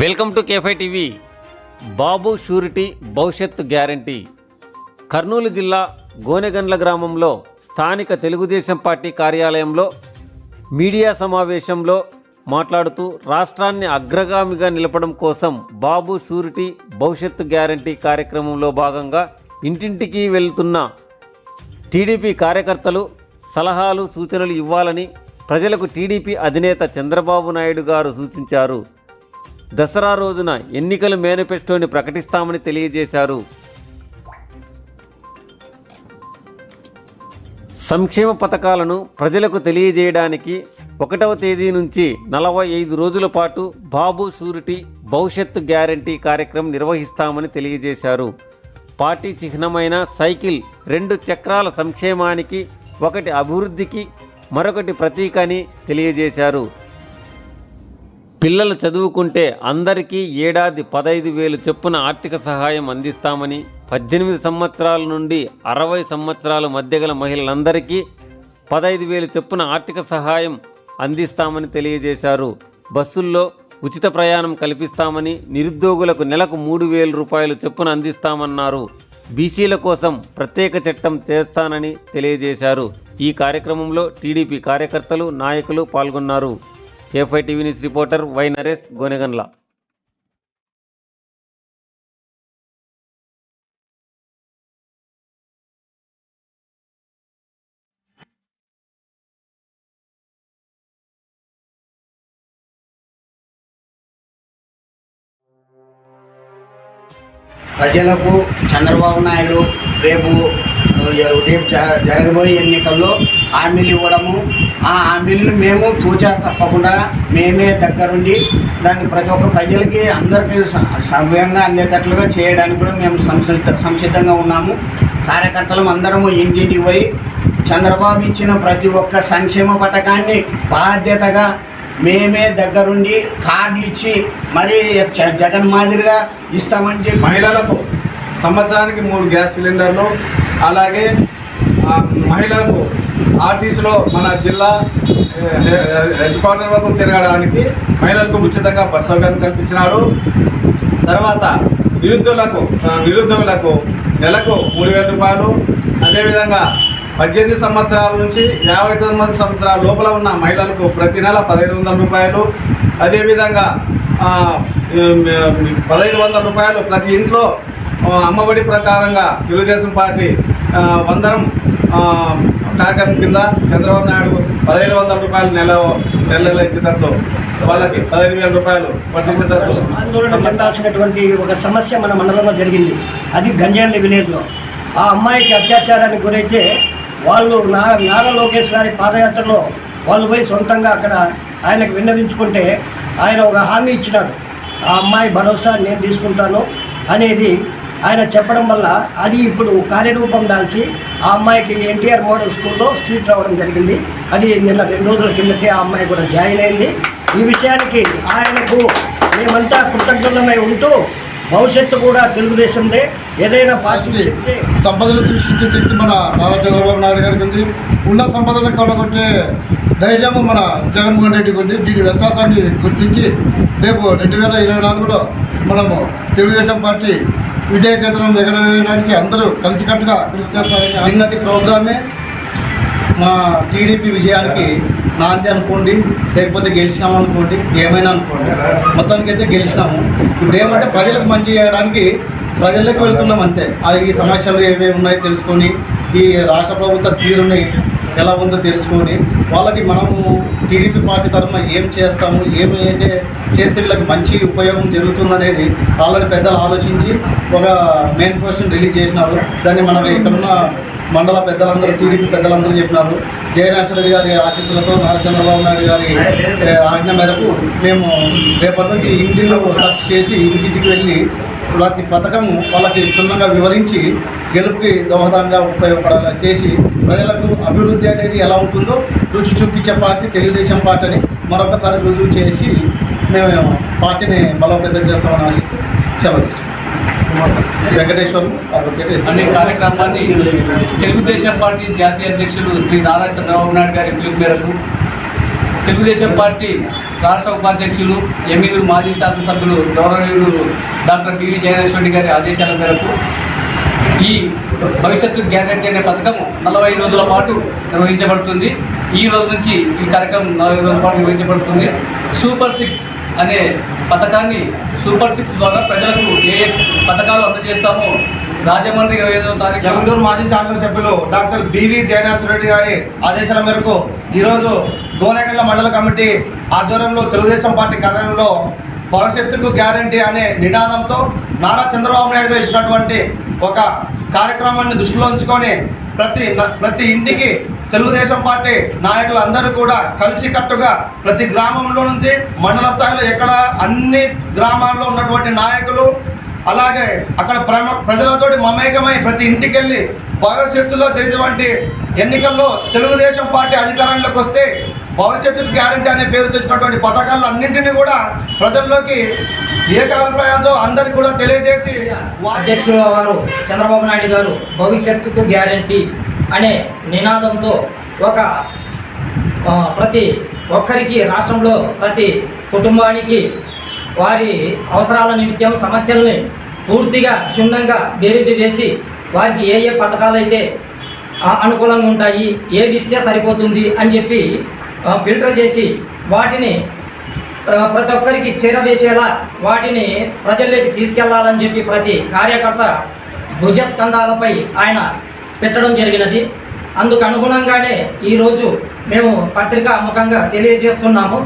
Welcome to కేఫై TV. Babu surety భవిష్యత్తు guarantee. Kurnool జిల్లా గోనెగండ్ల గ్రామంలో స్థానిక తెలుగుదేశం పార్టీ కార్యాలయంలో మీడియా సమావేశంలో మాట్లాడుతూ రాష్ట్రాన్ని అగ్రగామిగా నిలపడం కోసం బాబు షూరిటీ భవిష్యత్తు గ్యారంటీ కార్యక్రమంలో భాగంగా ఇంటింటికి వెళ్తున్న టీడీపీ కార్యకర్తలు సలహాలు సూచనలు ఇవ్వాలని ప్రజలకు టీడీపీ అధినేత చంద్రబాబు నాయుడు గారు సూచించారు. దసరా రోజున ఎన్నికల మేనిఫెస్టోని ప్రకటిస్తామని తెలియజేశారు. సంక్షేమ పథకాలను ప్రజలకు తెలియజేయడానికి ఒకటవ తేదీ నుంచి నలభై ఐదు రోజుల పాటు బాబు షూరిటీ భవిష్యత్తు గ్యారంటీ కార్యక్రమం నిర్వహిస్తామని తెలియజేశారు. పార్టీ చిహ్నమైన సైకిల్ రెండు చక్రాల సంక్షేమానికి ఒకటి అభివృద్ధికి మరొకటి ప్రతీక అని తెలియజేశారు. పిల్లలు చదువుకుంటే అందరికీ ఏడాది పదైదు వేలు చొప్పున ఆర్థిక సహాయం అందిస్తామని పద్దెనిమిది సంవత్సరాల నుండి అరవై సంవత్సరాల మధ్య గల మహిళలందరికీ పదహైదు వేలు చొప్పున ఆర్థిక సహాయం అందిస్తామని తెలియజేశారు. బస్సుల్లో ఉచిత ప్రయాణం కల్పిస్తామని నిరుద్యోగులకు నెలకు మూడు వేల రూపాయలు చొప్పున అందిస్తామన్నారు. బీసీల కోసం ప్రత్యేక చట్టం చేస్తానని తెలియజేశారు. ఈ కార్యక్రమంలో టీడీపీ కార్యకర్తలు నాయకులు పాల్గొన్నారు. కేఫై TV news reporter Y Naresh Gonegandla ప్రజలకు చంద్రబాబు నాయుడు రేపు రేపు జ- జరగబోయే ఎన్నికల్లో హామీలు ఇవ్వడము ఆ హామీలను మేము చూచా తప్పకుండా మేమే దగ్గరుండి దాన్ని ప్రతి ఒక్క ప్రజలకి అందరికీ సమయంగా అందేటట్లుగా చేయడానికి కూడా మేము సంసిద్ధ సంసిద్ధంగా ఉన్నాము. కార్యకర్తలం అందరము ఇంటింటికి పోయి చంద్రబాబు ఇచ్చిన ప్రతి ఒక్క సంక్షేమ పథకాన్ని బాధ్యతగా మేమే దగ్గరుండి కార్డులు ఇచ్చి మరి జ- జగన్ మాదిరిగా ఇస్తామని చెప్పి మహిళలకు సంవత్సరానికి మూడు గ్యాస్ సిలిండర్లు అలాగే మహిళలకు ఆర్టీసీలో మన జిల్లా హెడ్ క్వార్టర్ వరకు తిరగడానికి మహిళలకు ఉచితంగా బస్ సౌకర్యం కల్పించినాడు తర్వాత నిరుద్యోగులకు నిరుద్యోగులకు నెలకు మూడు వేల రూపాయలు. అదేవిధంగా పద్దెనిమిది సంవత్సరాల నుంచి యాభై తొమ్మిది సంవత్సరాల లోపల ఉన్న మహిళలకు ప్రతి నెల పదహైదు వందల రూపాయలు. అదేవిధంగా పదహైదు వందల రూపాయలు ప్రతి ఇంట్లో అమ్మఒడి ప్రకారంగా తెలుగుదేశం పార్టీ వందనం ఆ, కార్యక్రమం కింద చంద్రబాబు నాయుడు పదహైదు వందల రూపాయలు నెల నెల నెల ఇచ్చేటట్లు వాళ్ళకి పదహైదు వేల రూపాయలు చెందాల్సినటువంటి ఒక సమస్య మన మండలంలో జరిగింది. అది గంజాలి విలేజ్లో. ఆ అమ్మాయికి అత్యాచారానికి గురైతే వాళ్ళు నా నారా లోకేష్ గారి పాదయాత్రలో వాళ్ళు పోయి సొంతంగా అక్కడ ఆయనకు విన్నవించుకుంటే ఆయన ఒక హామీ ఇచ్చినాడు. ఆ అమ్మాయి భరోసా నేను తీసుకుంటాను అనేది ఆయన చెప్పడం వల్ల అది ఇప్పుడు కార్యరూపం దాల్చి ఆ అమ్మాయికి ఎన్టీఆర్ మోడల్ స్కూల్లో సీట్ రావడం జరిగింది. అది నిన్న రెండు రోజుల కిందటే ఆ అమ్మాయి కూడా జాయిన్ అయింది. ఈ విషయానికి ఆయనకు మేమంతా కృతజ్ఞతమై ఉంటూ భవిష్యత్తు కూడా తెలుగుదేశందే. ఏదైనా పార్టీ సంపదను సృష్టించే శక్తి మన నారా చంద్రబాబు నాయుడు గారికి ఉంది. ఉన్న సంపదను కొనగొట్టే ధైర్యము మన జగన్మోహన్ రెడ్డికి ఉంది. దీని వ్యత్యాసాన్ని గుర్తించి రేపు రెండు వేల ఇరవై నాలుగులో మనము తెలుగుదేశం పార్టీ విజయకేతనం ఎగరవేయడానికి అందరూ కలిసికట్టుగా కృషి చేస్తారని అన్నటి ప్రోగ్రామే మా టీడీపీ విజయానికి నాంది అనుకోండి లేకపోతే గెలిచినాము అనుకోండి ఏమైనా అనుకోండి. మొత్తానికి అయితే గెలిచినాము. ఇప్పుడు ఏమంటే ప్రజలకు మంచి చేయడానికి ప్రజలకు వెళ్తున్నాం అంతే. ఆ ఈ సమస్యలు ఏమేమి ఉన్నాయో తెలుసుకొని ఈ రాష్ట్ర ప్రభుత్వ తీరుని ఎలా ఉందో తెలుసుకొని వాళ్ళకి మనము టీడీపీ పార్టీ తరఫున ఏం చేస్తాము ఏమి అయితే చేస్తే వీళ్ళకి మంచి ఉపయోగం జరుగుతుందనేది ఆల్రెడీ పెద్దలు ఆలోచించి ఒక మెయిన్ క్వశ్చన్ రిలీజ్ చేసినారు. దాన్ని మనం ఇక్కడున్న మండల పెద్దలందరూ టీడీపీ పెద్దలందరూ చెప్పినారు. జయనాశ్వరి గారి ఆశీస్సులతో నారా చంద్రబాబు నాయుడు గారి ఆజ్ఞ మేరకు మేము రేపటి నుంచి ఇంటిలో సర్చ్ చేసి ఇంటింటికి వెళ్ళి ప్రతి పథకం వాళ్ళకి క్షుణ్ణంగా వివరించి గెలుపుకి దోహదంగా ఉపయోగపడేలా చేసి ప్రజలకు అభివృద్ధి అనేది ఎలా ఉంటుందో రుచి చూపించే పార్టీ తెలుగుదేశం పార్టీ అని మరొకసారి రుజువు చేసి మేము పార్టీని బలోపేతం చేస్తామని ఆశిస్తూ సెలవు వెంకటేశ్వరు వెంకటేశ్వరం అనే కార్యక్రమాన్ని తెలుగుదేశం పార్టీ జాతీయ అధ్యక్షులు శ్రీ నారా చంద్రబాబు నాయుడు గారి పిలుపు మేరకు తెలుగుదేశం పార్టీ రాష్ట్ర ఉపాధ్యక్షులు ఎమ్మెల్యేలు మాజీ శాసనసభ్యులు గౌరవనీయులు డాక్టర్ పివి జయనేశ్వరి గారి ఆదేశాల మేరకు ఈ భవిష్యత్తు గ్యారంటీ అనే పథకం నలభై రోజుల పాటు నిర్వహించబడుతుంది. ఈ రోజు నుంచి ఈ కార్యక్రమం నలభై రోజుల పాటు నిర్వహించబడుతుంది. సూపర్ సిక్స్ అనే పథకాన్ని సూపర్ సిక్స్ ద్వారా ప్రజలకు ఏ పథకాలు అందజేస్తామో రాజమండ్రి ఇరవై ఐదవ తారీఖు. జగదూరు మాజీ శాసనసభ్యులు డాక్టర్ బివి జయనాథ్ రెడ్డి గారి ఆదేశాల మేరకు ఈరోజు గోనెగండ్ల మండల కమిటీ ఆధ్వర్యంలో తెలుగుదేశం పార్టీ కార్యాలయంలో భవిష్యత్తుకు గ్యారంటీ అనే నినాదంతో నారా చంద్రబాబు నాయుడు చేసినటువంటి ఒక కార్యక్రమాన్ని దృష్టిలో ఉంచుకొని ప్రతి న- ప్రతి ఇంటికి తెలుగుదేశం పార్టీ నాయకులు అందరూ కూడా కలిసికట్టుగా ప్రతి గ్రామంలో నుంచి మండల స్థాయిలో ఎక్కడ అన్ని గ్రామాల్లో ఉన్నటువంటి నాయకులు అలాగే అక్కడ ప్రమ ప్రజలతోటి మమేకమై ప్రతి ఇంటికి వెళ్ళి భవిష్యత్తులో జరిగినటువంటి ఎన్నికల్లో తెలుగుదేశం పార్టీ అధికారంలోకి వస్తే భవిష్యత్తు గ్యారంటీ అనే పేరు తెచ్చినటువంటి పథకాలు అన్నింటినీ కూడా ప్రజల్లోకి ఏకాభిప్రాయంతో అందరికి కూడా తెలియజేసి వా- అధ్యక్షుల వారు చంద్రబాబు నాయుడు గారు భవిష్యత్తుకు గ్యారంటీ అనే నినాదంతో ఒక ప్రతి ఒక్కరికి రాష్ట్రంలో ప్రతి కుటుంబానికి వారి అవసరాల నిమిత్తం సమస్యల్ని పూర్తిగా క్షుణ్ణంగా బేరీజు వేసి వారికి ఏ ఏ పథకాలు అయితే అనుకూలంగా ఉంటాయి ఏవి ఇస్తే సరిపోతుంది అని చెప్పి ఫిల్టర్ చేసి వాటిని ప్రతి ఒక్కరికి చేరవేసేలా వాటిని ప్రజల్లోకి తీసుకెళ్ళాలని చెప్పి ప్రతి కార్యకర్త భుజస్కంధాలపై ఆయన పెట్టడం జరిగినది. అందుకు అనుగుణంగానే ఈరోజు మేము పత్రికా ముఖంగా తెలియజేస్తున్నాము.